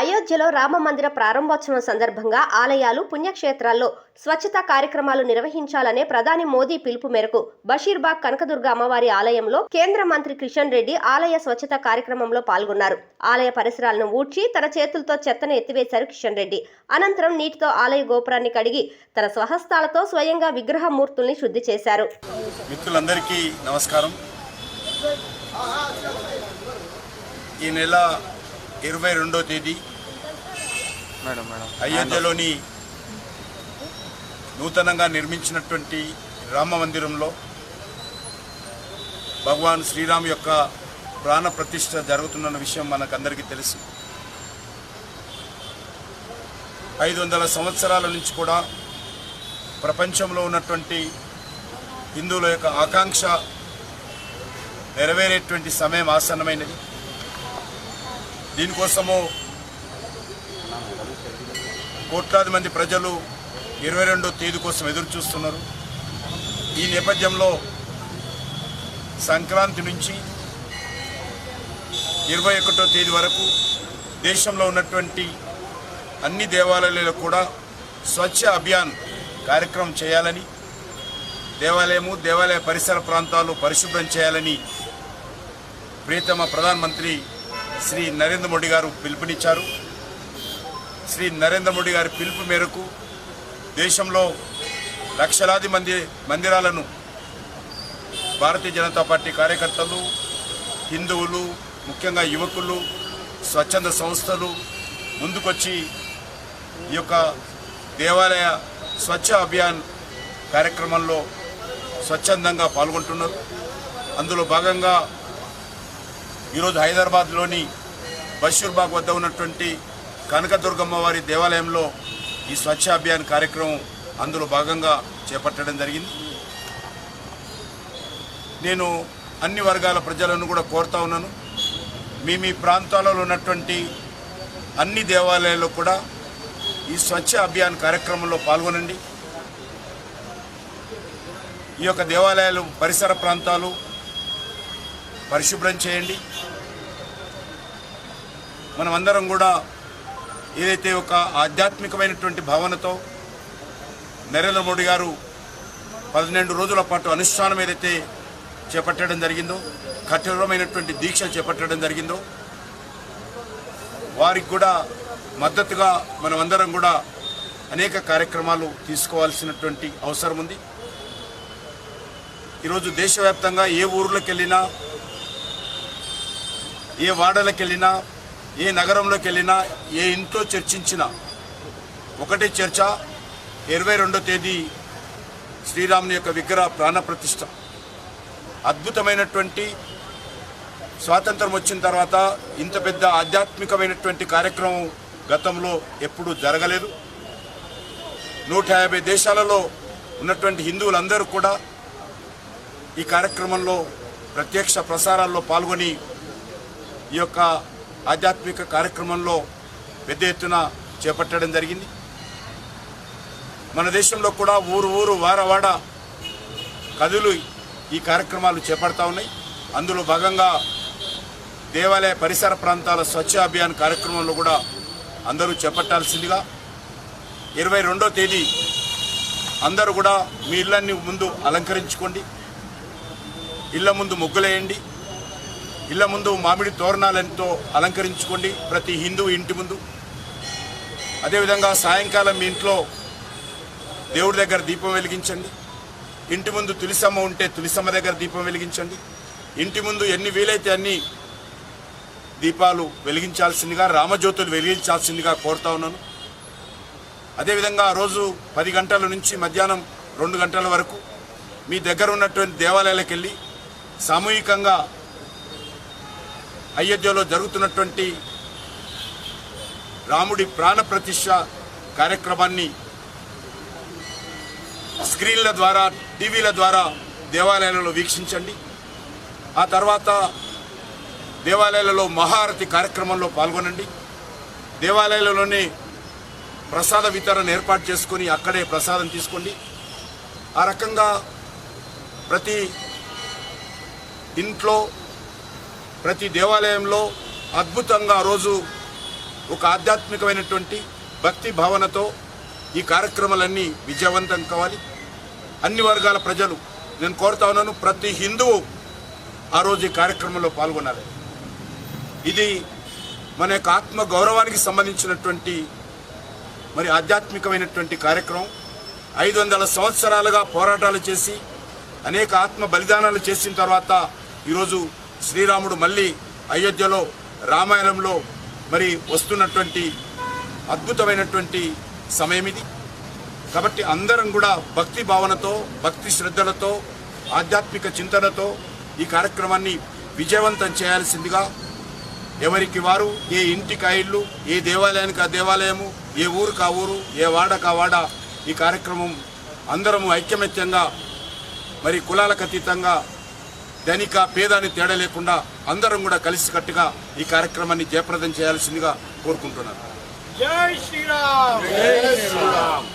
అయోధ్యలో రామ మందిర ప్రారంభోత్సవం సందర్భంగా ఆలయాలు పుణ్యక్షేత్రాల్లో స్వచ్ఛతా కార్యక్రమాలు నిర్వహించాలనే ప్రధాని మోదీ పిలుపు మేరకు బషీర్బాగ్ కనకదుర్గ అమ్మవారి ఆలయంలో కేంద్ర మంత్రి కిషన్ రెడ్డి ఆలయ స్వచ్ఛత కార్యక్రమంలో పాల్గొన్నారు. ఆలయ పరిసరాలను ఊడ్చి తన చేతులతో చెత్తను ఎత్తివేశారు కిషన్ రెడ్డి. అనంతరం నీటితో ఆలయ గోపురాన్ని కడిగి తన స్వహస్తాలతో స్వయంగా విగ్రహ మూర్తుల్ని శుద్ధి చేశారు. మిత్రులందరికీ నమస్కారం. ఈ నెల ఇరవై రెండో తేదీ. Madam madam. అయోధ్యలోని నూతనంగా నిర్మించినటువంటి రామ మందిరంలో భగవాన్ శ్రీరామ్ యొక్క ప్రాణ ప్రతిష్ఠ జరుగుతున్న విషయం మనకందరికీ తెలుసు. ఐదు వందల సంవత్సరాల నుంచి కూడా ప్రపంచంలో ఉన్నటువంటి హిందువుల యొక్క ఆకాంక్ష నెరవేరేటువంటి సమయం ఆసన్నమైనది. దీనికోసము కోట్లాది మంది ప్రజలు ఇరవై రెండో తేదీ కోసం ఎదురు చూస్తున్నారు. ఈ నేపథ్యంలో సంక్రాంతి నుంచి ఇరవై ఒకటో తేదీ వరకు దేశంలో ఉన్నటువంటి అన్ని దేవాలయాలలో కూడా స్వచ్ఛ అభియాన్ కార్యక్రమం చేయాలని దేవాలయము దేవాలయ పరిసర ప్రాంతాలు పరిశుభ్రం చేయాలని ప్రియతమ ప్రధానమంత్రి శ్రీ నరేంద్ర మోడీ గారు పిలుపునిచ్చారు. శ్రీ నరేంద్ర మోడీ గారి పిలుపు మేరకు దేశంలో లక్షలాది మంది మందిరాలను భారతీయ జనతా పార్టీ కార్యకర్తలు హిందువులు ముఖ్యంగా యువకులు స్వచ్ఛంద సంస్థలు ముందుకొచ్చి ఈ యొక్క దేవాలయ స్వచ్ఛ అభియాన్ కార్యక్రమంలో స్వచ్ఛందంగా పాల్గొంటున్నారు. అందులో భాగంగా ఈరోజు హైదరాబాద్లోని బషీర్బాగ్ వద్ద ఉన్నటువంటి కనకదుర్గమ్మ వారి దేవాలయంలో ఈ స్వచ్ఛ అభియాన్ కార్యక్రమం అందులో భాగంగా చేపట్టడం జరిగింది. నేను అన్ని వర్గాల ప్రజలను కూడా కోరుతా ఉన్నాను. మీ మీ ప్రాంతాలలో ఉన్నటువంటి అన్ని దేవాలయాల్లో కూడా ఈ స్వచ్ఛ అభియాన్ కార్యక్రమంలో పాల్గొనండి. ఈ యొక్క దేవాలయాలు పరిసర ప్రాంతాలు పరిశుభ్రం చేయండి. మనమందరం కూడా ఏదైతే ఒక ఆధ్యాత్మికమైనటువంటి భావనతో నరేంద్ర మోడీ గారు పన్నెండు రోజుల పాటు అనుష్ఠానం ఏదైతే చేపట్టడం జరిగిందో కఠినమైనటువంటి దీక్ష చేపట్టడం జరిగిందో వారికి కూడా మద్దతుగా మనమందరం కూడా అనేక కార్యక్రమాలు తీసుకోవాల్సినటువంటి అవసరం ఉంది. ఈరోజు దేశవ్యాప్తంగా ఏ ఊర్లోకి వెళ్ళినా ఏ వాడలకు వెళ్ళినా ఏ నగరంలోకి వెళ్ళినా ఏ ఇంట్లో చర్చించినా. ఒకటే చర్చ ఇరవై రెండో తేదీ శ్రీరాముని యొక్క విగ్రహ ప్రాణప్రతిష్ఠ అద్భుతమైనటువంటి స్వాతంత్రం వచ్చిన తర్వాత ఇంత పెద్ద ఆధ్యాత్మికమైనటువంటి కార్యక్రమం గతంలో ఎప్పుడూ జరగలేదు. నూట యాభై దేశాలలో ఉన్నటువంటి హిందువులందరూ కూడా ఈ కార్యక్రమంలో ప్రత్యక్ష ప్రసారాల్లో పాల్గొని ఈ యొక్క ఆధ్యాత్మిక కార్యక్రమంలో పెద్ద ఎత్తున చేపట్టడం జరిగింది. మన దేశంలో కూడా ఊరు ఊరు వారవాడ కదులు ఈ కార్యక్రమాలు చేపడతా ఉన్నాయి. అందులో భాగంగా దేవాలయ పరిసర ప్రాంతాల స్వచ్ఛ అభియాన్ కార్యక్రమంలో కూడా అందరూ చేపట్టాల్సిందిగా ఇరవై రెండో తేదీ అందరూ కూడా మీ ఇళ్ళన్ని ముందు అలంకరించుకోండి. ఇళ్ళ ముందు ముగ్గులేయండి. ఇళ్ళ ముందు మామిడి తోరణాలతో అలంకరించుకోండి ప్రతి హిందూ ఇంటి ముందు. అదేవిధంగా సాయంకాలం మీ ఇంట్లో దేవుడి దగ్గర దీపం వెలిగించండి. ఇంటి ముందు తులిసమ్మ ఉంటే తులిసమ్మ దగ్గర దీపం వెలిగించండి. ఇంటి ముందు ఎన్ని వీలైతే అన్ని దీపాలు వెలిగించాల్సిందిగా రామజ్యోతులు వెలిగించాల్సిందిగా కోరుతా ఉన్నాను. అదేవిధంగా ఆ రోజు పది గంటల నుంచి మధ్యాహ్నం రెండు గంటల వరకు మీ దగ్గర ఉన్నటువంటి దేవాలయాలకు వెళ్ళి సామూహికంగా అయోధ్యలో జరుగుతున్నటువంటి రాముడి ప్రాణ ప్రతిష్ఠ కార్యక్రమాన్ని స్క్రీన్ల ద్వారా టీవీల ద్వారా దేవాలయాలలో వీక్షించండి. ఆ తర్వాత దేవాలయాలలో మహారతి కార్యక్రమంలో పాల్గొనండి. దేవాలయాలలోనే ప్రసాద వితరణ ఏర్పాటు చేసుకొని అక్కడే ప్రసాదం తీసుకోండి. ఆ రకంగా ప్రతి ఇంట్లో ప్రతి దేవాలయంలో అద్భుతంగా రోజు ఒక ఆధ్యాత్మికమైనటువంటి భక్తి భావనతో ఈ కార్యక్రమాలన్నీ విజయవంతం కావాలి. అన్ని వర్గాల ప్రజలు నేను కోరుతా ఉన్నాను ప్రతి హిందువు ఆ రోజు ఈ కార్యక్రమంలో పాల్గొనాలి. ఇది మన యొక్క ఆత్మ గౌరవానికి సంబంధించినటువంటి మరి ఆధ్యాత్మికమైనటువంటి కార్యక్రమం. ఐదు వందల సంవత్సరాలుగా పోరాటాలు చేసి అనేక ఆత్మ బలిదానాలు చేసిన తర్వాత ఈరోజు శ్రీరాముడు మళ్ళీ అయోధ్యలో రామాయణంలో మరి వస్తున్నటువంటి అద్భుతమైనటువంటి సమయం ఇది కాబట్టి అందరం కూడా భక్తి భావనతో భక్తి శ్రద్ధలతో ఆధ్యాత్మిక చింతనతో ఈ కార్యక్రమాన్ని విజయవంతం చేయాల్సిందిగా ఎవరికి వారు ఏ ఇంటికి ఆ ఇల్లు ఏ దేవాలయానికి ఆ దేవాలయము ఏ ఊరుకు ఆ ఊరు ఏ వాడకు ఆ వాడ ఈ కార్యక్రమం అందరము ఐక్యమత్యంగా మరి కులాలకు అతీతంగా ధనిక పేదాన్ని తేడా లేకుండా అందరం కూడా కలిసి కట్టుగా ఈ కార్యక్రమాన్ని జయప్రదం చేయాల్సిందిగా కోరుకుంటున్నారు జై శ్రీరామ్!